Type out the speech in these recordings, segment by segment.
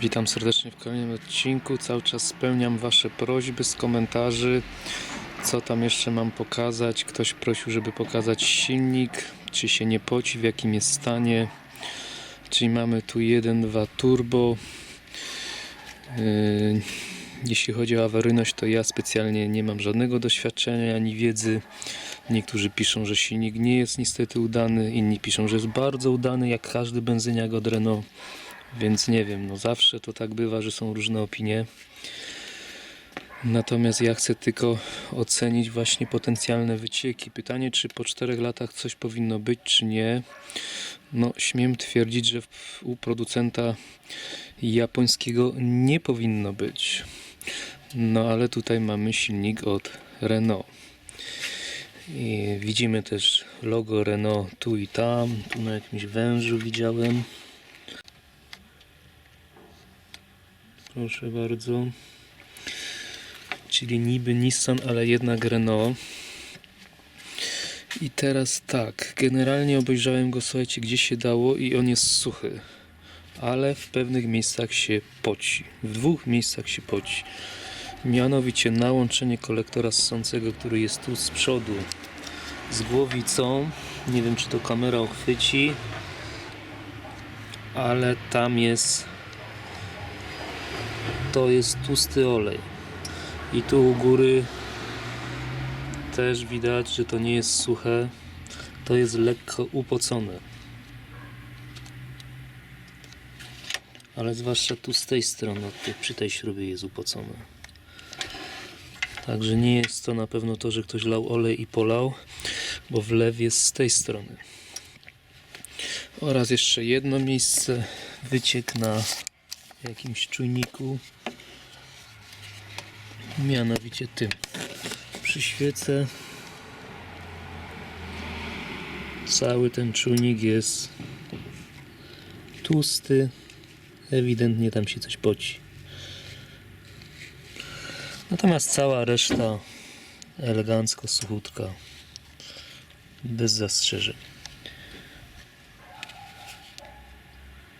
Witam serdecznie w kolejnym odcinku. Cały czas spełniam Wasze prośby z komentarzy. Co tam jeszcze mam pokazać? Ktoś prosił, żeby pokazać silnik, czy się nie poci, w jakim jest stanie. Czyli mamy tu 1.2 turbo. Yy, Jeśli chodzi o awaryjność, to ja specjalnie nie mam żadnego doświadczenia ani wiedzy. Niektórzy piszą, że silnik nie jest niestety udany, inni piszą, że jest bardzo udany, jak każdy benzyniak od Renault. Więc nie wiem, no zawsze to tak bywa, że są różne opinie. Natomiast ja chcę tylko ocenić właśnie potencjalne wycieki. Pytanie, czy po 4 latach coś powinno być, czy nie. No, śmiem twierdzić, że u producenta japońskiego nie powinno być. No, ale tutaj mamy silnik od Renault. I widzimy też logo Renault tu i tam. Tu na jakimś wężu widziałem. Proszę bardzo. Czyli niby Nissan, ale jednak Renault. I teraz tak, generalnie obejrzałem go, słuchajcie, gdzie się dało i on jest suchy. Ale w pewnych miejscach się poci. W dwóch miejscach się poci. Mianowicie na łączenie kolektora ssącego, który jest tu z przodu z głowicą. Nie wiem, czy to kamera uchwyci, ale tam jest to jest tłusty olej. I tu u góry też widać, że to nie jest suche, to jest lekko upocone. Ale zwłaszcza tu z tej strony, przy tej śrubie jest upocone. Także nie jest to na pewno to, że ktoś lał olej i polał, bo wlew jest z tej strony. Oraz jeszcze jedno miejsce, wyciek na jakimś czujniku. Mianowicie tym. Przyświecę. Cały ten czujnik jest tłusty. Ewidentnie tam się coś poci natomiast cała reszta elegancko suchutka bez zastrzeżeń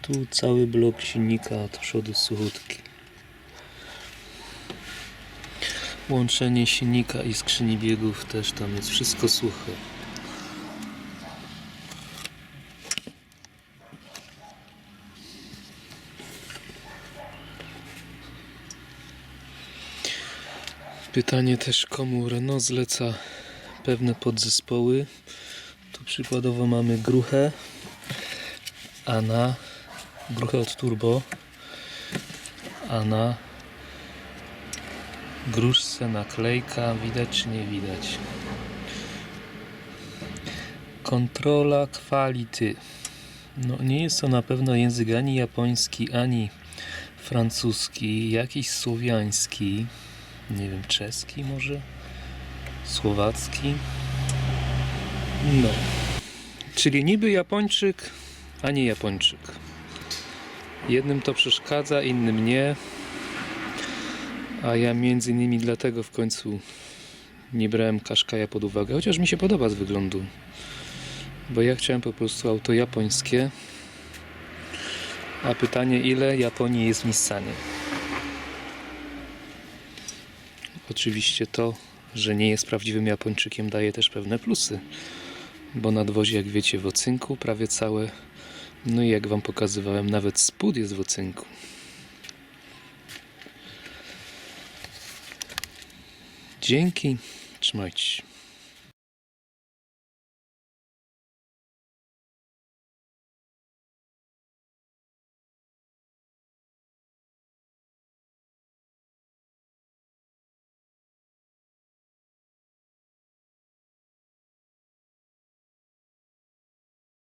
tu cały blok silnika od przodu suchutki Łączenie silnika i skrzyni biegów też tam jest wszystko suche. Pytanie też komu Renault zleca pewne podzespoły. Tu przykładowo mamy gruchę, a na gruchę od turbo, a na gruszce naklejka widać czy nie widać? Kontrola quality no nie jest to na pewno język ani japoński ani francuski jakiś słowiański. Nie wiem czeski może? Słowacki? No. Czyli niby japończyk a nie japończyk jednym to przeszkadza innym nie a ja między innymi dlatego w końcu nie brałem Kaszkaja pod uwagę, chociaż mi się podoba z wyglądu. Bo ja chciałem po prostu auto japońskie. A pytanie ile Japonii jest w Nissanie? Oczywiście to, że nie jest prawdziwym Japończykiem daje też pewne plusy. Bo nadwozie, jak wiecie, w ocynku prawie całe. No i jak wam pokazywałem, nawet spód jest w ocynku. Dzięki. Trzymajcie się.